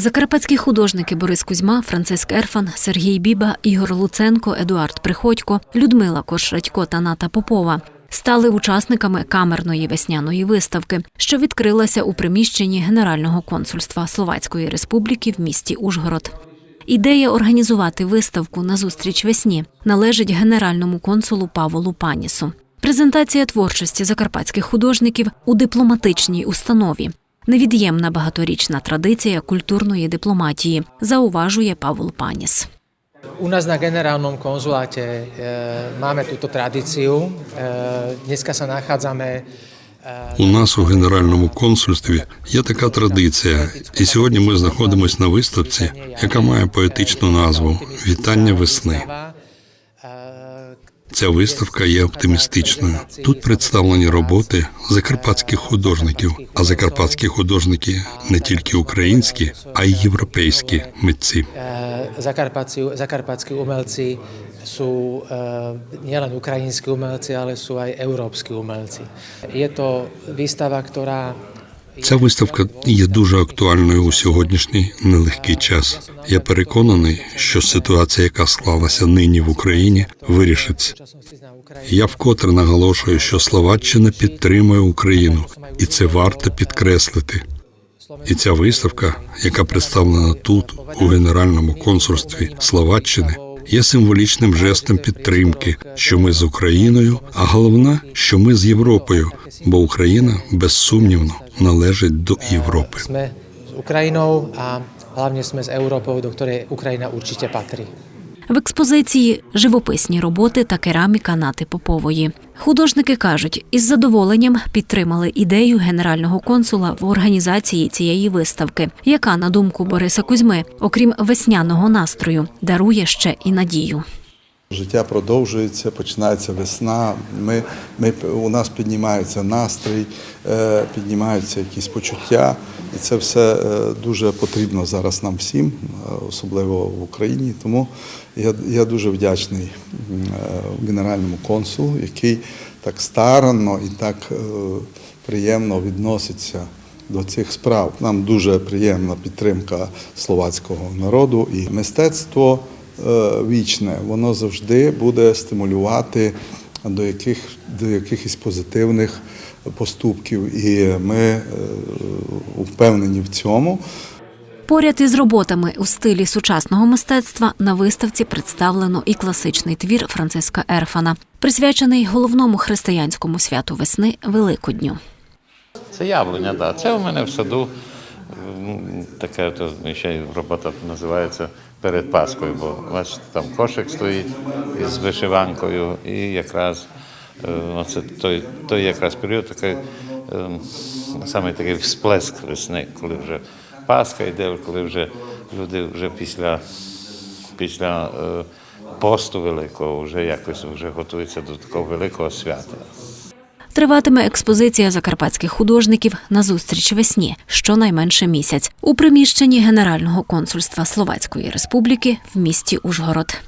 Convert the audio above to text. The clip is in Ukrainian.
Закарпатські художники Борис Кузьма, Франциск Ерфан, Сергій Біба, Ігор Луценко, Едуард Приходько, Людмила Кошрадько та Ната Попова стали учасниками камерної весняної виставки, що відкрилася у приміщенні Генерального консульства Словацької Республіки в місті Ужгород. Ідея організувати виставку на зустріч весні належить генеральному консулу Павлу Панісу. Презентація творчості закарпатських художників у дипломатичній установі. Невід'ємна багаторічна традиція культурної дипломатії, зауважує Павло Паніс. U nás na generálnom konzuláte e, máme túto tradíciu. E, dneska sa nachádzame e, У нас у генеральному консульстві є така традиція, і сьогодні ми знаходимося на виставці, яка має поетичну назву Вітання весни. Ця виставка є оптимістичною. Тут представлені роботи закарпатських художників, а закарпатські художники не тільки українські, а й європейські митці. e, Zakarpatci, zakarpatskí umelci sú e, nielen ukrajinskí umelci, ale sú aj európsky umelci. Je to výstava, ktorá Ця виставка є дуже актуальною у сьогоднішній нелегкий час. Я переконаний, що ситуація, яка склалася нині в Україні, вирішиться. Я вкотре наголошую, що Словаччина підтримує Україну, і це варто підкреслити. І ця виставка, яка представлена тут, у Генеральному консульстві Словаччини, є символічним жестом підтримки, що ми з Україною, а головне, що ми з Європою, бо Україна безсумнівно належить до Європи. Ми з Україною, а головне ми з Європою, до якої Україна určitě patrí. В експозиції живописні роботи та кераміка Нати Попової. Художники кажуть, із задоволенням підтримали ідею генерального консула в організації цієї виставки, яка, на думку Бориса Кузьми, окрім весняного настрою, дарує ще і надію. Життя продовжується, починається весна. Ми, ми, у нас піднімається настрій, е, піднімаються якісь почуття. І це все е, дуже потрібно зараз нам всім, е, особливо в Україні. Тому я, я дуже вдячний е, генеральному консулу, який так старанно і так приємно відноситься до цих справ. Нам дуже приємна підтримка словацького народу і мистецтво вічне, воно завжди буде стимулювати до яких до якихось позитивних поступків. І ми впевнені в цьому. Поряд із роботами у стилі сучасного мистецтва на виставці представлено і класичний твір Франциска Ерфана, присвячений головному християнському святу весни Великодню. Це яблуня, да. Це у мене в саду така то, ще й робота називається перед Паскою, бо бачите, там кошик стоїть із вишиванкою, і якраз е, оце той, той якраз період такий, е, саме такий всплеск весни, коли вже Пасха йде, коли вже люди вже після, після е, посту великого вже якось вже готуються до такого великого свята. Триватиме експозиція закарпатських художників на зустріч весні щонайменше місяць у приміщенні Генерального консульства Словацької Республіки в місті Ужгород.